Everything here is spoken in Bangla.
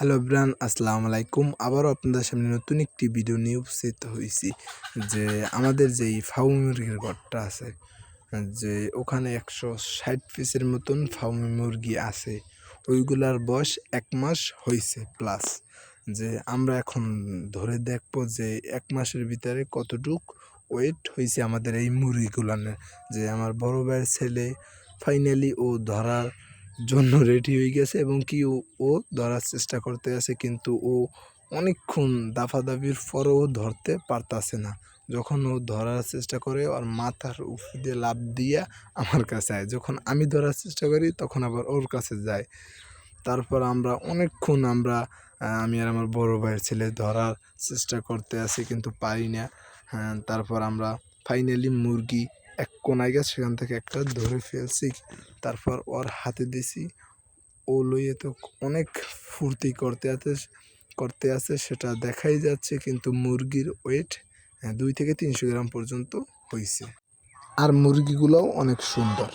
হ্যালো ব্রান আসসালামু আলাইকুম। আবারও আপনাদের সামনে নতুন একটি ভিডিও নিয়ে উপস্থিত হয়েছি। যে আমাদের যেই ফাউমি মুরগির ঘরটা আছে, যে ওখানে একশো ষাট পিসের মতন ফাউমি মুরগি আছে। ওইগুলার বয়স এক মাস হয়েছে প্লাস যে আমরা এখন ধরে দেখব যে এক মাসের ভিতরে কতটুক ওয়েট হয়েছে আমাদের এই মুরগিগুলানের যে আমার বড় ভাইয়ের ছেলে ফাইনালি ও ধরার জন্য রেডি হয়ে গেছে এবং কি ও ধরার চেষ্টা করতে আছে কিন্তু ও অনেকক্ষণ দাফাদাফির পরেও ধরতে পারতাছে না। যখন ও ধরার চেষ্টা করে ওর মাথার উপর দিয়ে লাভ দিয়ে আমার কাছে আয়। যখন আমি ধরার চেষ্টা করি তখন আবার ওর কাছে যায়। তারপর আমরা অনেকক্ষণ আমরা আমি আর আমার বড় ভাইয়ের ছেলে ধরার চেষ্টা করতে আসি কিন্তু পারি না। হ্যাঁ, তারপর আমরা ফাইনালি মুরগি এক কোনায় গেছে সেখান থেকে একটা ধরে ফেলছি, তারপর ওর হাতে দিছি। ও লইয়ে তো অনেক ফুর্তি করতে আছে করতে আছে, সেটা দেখাই যাচ্ছে, কিন্তু মুরগির ওয়েট দুই থেকে তিনশো গ্রাম পর্যন্ত হয়েছে আর মুরগিগুলোও অনেক সুন্দর।